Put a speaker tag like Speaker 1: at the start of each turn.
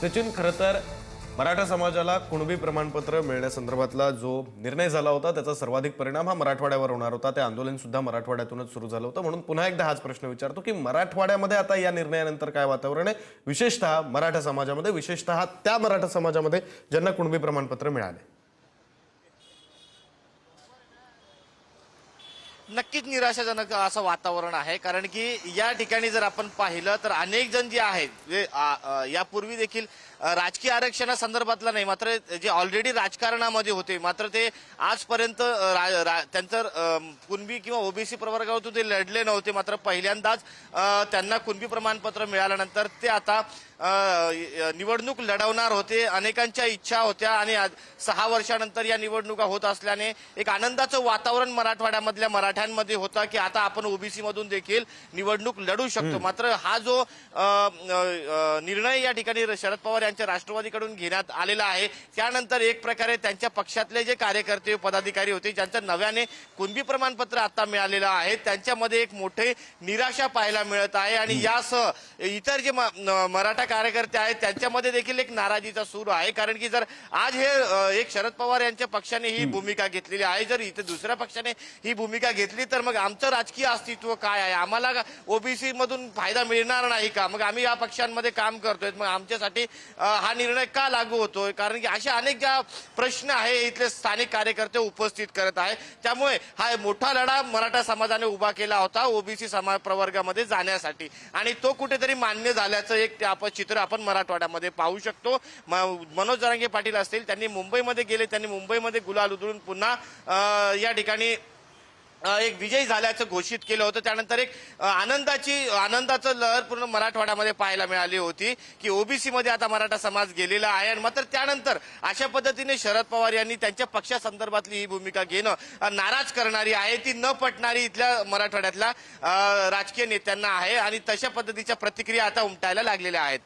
Speaker 1: सचिन खरं तर मराठा समाजाला कुणबी प्रमाणपत्र मिळण्यासंदर्भातला जो निर्णय झाला होता त्याचा सर्वाधिक परिणाम हा मराठवाड्यावर होणार होता. ते आंदोलन सुद्धा मराठवाड्यातूनच सुरू झालं होतं. म्हणून पुन्हा एकदा हाच प्रश्न विचारतो की मराठवाड्यामध्ये आता या निर्णयानंतर काय वातावरण आहे? विशेषतः मराठा समाजामध्ये विशेषतः त्या मराठा समाजामध्ये ज्यांना कुणबी प्रमाणपत्र मिळाले.
Speaker 2: नक्कीच निराशाजनक असं वातावरण आहे. कारण की या ठिकाणी जर आपण पाहिलं तर अनेक जण जे आहेत जे यापूर्वी देखील राजकीय आरक्षणासंदर्भातला नाही मात्र जे ऑलरेडी राजकारणामध्ये होते मात्र ते आजपर्यंत रा- रा- त्यांचं कुणबी किंवा ओबीसी प्रवर्गावर ते लढले नव्हते मात्र पहिल्यांदाच त्यांना कुणबी प्रमाणपत्र मिळाल्यानंतर ते आता निवडणूक लढवणार होते. अनेकांच्या इच्छा होत्या आणि सहा वर्षानंतर या निवडणुका होत असल्याने एक आनंदाचं वातावरण मराठवाड्यामधल्या मराठी मराठ्यांमध्ये होता की आता आपण ओबीसी मधून देखील निवडणूक लढू शकतो. मात्र हा जो निर्णय या ठिकाणी शरद पवार यांच्या राष्ट्रवादीकडून घेण्यात आलेला आहे त्यानंतर एक प्रकारे त्यांच्या पक्षातले जे कार्यकर्ते पदाधिकारी होते ज्यांचं नव्याने कुणबी प्रमाणपत्र आता मिळालेलं आहे त्यांच्यामध्ये एक मोठे निराशा पाहायला मिळत आहे आणि यासह इतर जे मराठा कार्यकर्ते आहेत त्यांच्यामध्ये देखील एक नाराजीचा सूर आहे. कारण की जर आज हे एक शरद पवार यांच्या पक्षाने ही भूमिका घेतलेली आहे जर इथे दुसऱ्या पक्षाने ही भूमिका घेतली घेतली तर मग आमचं राजकीय अस्तित्व काय आहे? आम्हाला ओबीसी मधून फायदा मिळणार नाही का? मग आम्ही या पक्षांमध्ये काम करतोय. मग आमच्यासाठी हा निर्णय का लागू होतोय? कारण की असे अनेक ज्या प्रश्न आहे इथले स्थानिक कार्यकर्ते उपस्थित करत आहे त्यामुळे हा मोठा लढा मराठा समाजाने उभा केला होता ओबीसी समाज प्रवर्गामध्ये जाण्यासाठी. आणि तो कुठेतरी मान्य झाल्याचं एक ते आपण चित्र आपण मराठवाड्यामध्ये पाहू शकतो. म- मनोज जरांगे पाटील असतील त्यांनी मुंबईमध्ये गेले. त्यांनी मुंबईमध्ये गुलाल उधळून पुन्हा या ठिकाणी एक विजयी झाल्याचं घोषित केलं होतं. त्यानंतर एक आनंदाची आनंदाचं लहर पूर्ण मराठवाड्यामध्ये पाहायला मिळाली होती की ओबीसी मध्ये आता मराठा समाज गेलेला आहे. आणि मात्र त्यानंतर अशा पद्धतीने शरद पवार यांनी त्यांच्या पक्षासंदर्भातली ही भूमिका घेणं नाराज करणारी आहे. ती न पटणारी इथल्या मराठवाड्यातल्या राजकीय नेत्यांना आहे. आणि तशा पद्धतीच्या प्रतिक्रिया आता उमटायला लागलेल्या आहेत.